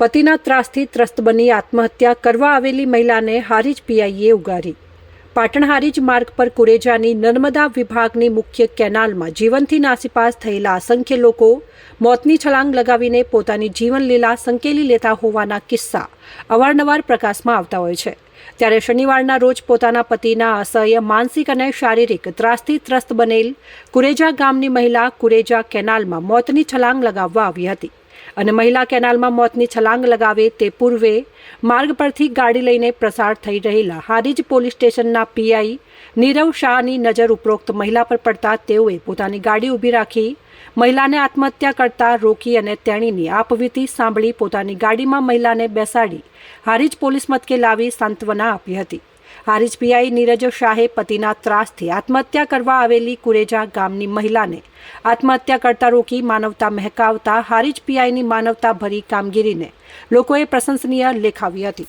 પતિના ત્રાસથી ત્રસ્ત બની આત્મહત્યા કરવા આવેલી મહિલાને હારીજ પીઆઈએ ઉગારી. પાટણ હારીજ માર્ગ પર કુરેજાની નર્મદા વિભાગની મુખ્ય કેનાલમાં જીવનથી નાસીપાસ થયેલા અસંખ્ય લોકો મોતની છલાંગ લગાવીને પોતાની જીવનલીલા સંકેલી લેતા હોવાના કિસ્સા અવારનવાર પ્રકાશમાં આવતા હોય છે. ત્યારે શનિવારના રોજ પોતાના પતિના અસહ્ય માનસિક અને શારીરિક ત્રાસથી ત્રસ્ત બનેલ કુરેજા ગામની મહિલા કુરેજા કેનાલમાં મોતની છલાંગ લગાવવા આવી હતી. અને મહિલા કેનાલમાં મોતની છલાંગ લગાવે તે પૂર્વે માર્ગ પરથી ગાડી લઈને પ્રસાર થઈ રહેલા હારીજ પોલીસ સ્ટેશનના પીઆઈ નીરવ શાહની નજર ઉપરોક્ત મહિલા પર પડતા તેઓએ પોતાની ગાડી ઊભી રાખી મહિલાને આત્મહત્યા કરતા રોકી અને તેણીની આપવીતી સાંભળી પોતાની ગાડીમાં મહિલાને બેસાડી હારીજ પોલીસ મથકે લાવી સાંત્વના આપી હતી. હારીજ પીઆઈ નીરજ શાહે પતિના ત્રાસથી આત્મહત્યા કરવા આવેલી કુરેજા ગામની મહિલાને આત્મહત્યા કરતા રોકી માનવતા મહેકાવતા હારીજ પીઆઈની માનવતા ભરી કામગીરીને લોકોએ પ્રશંસનીય લેખાવી હતી.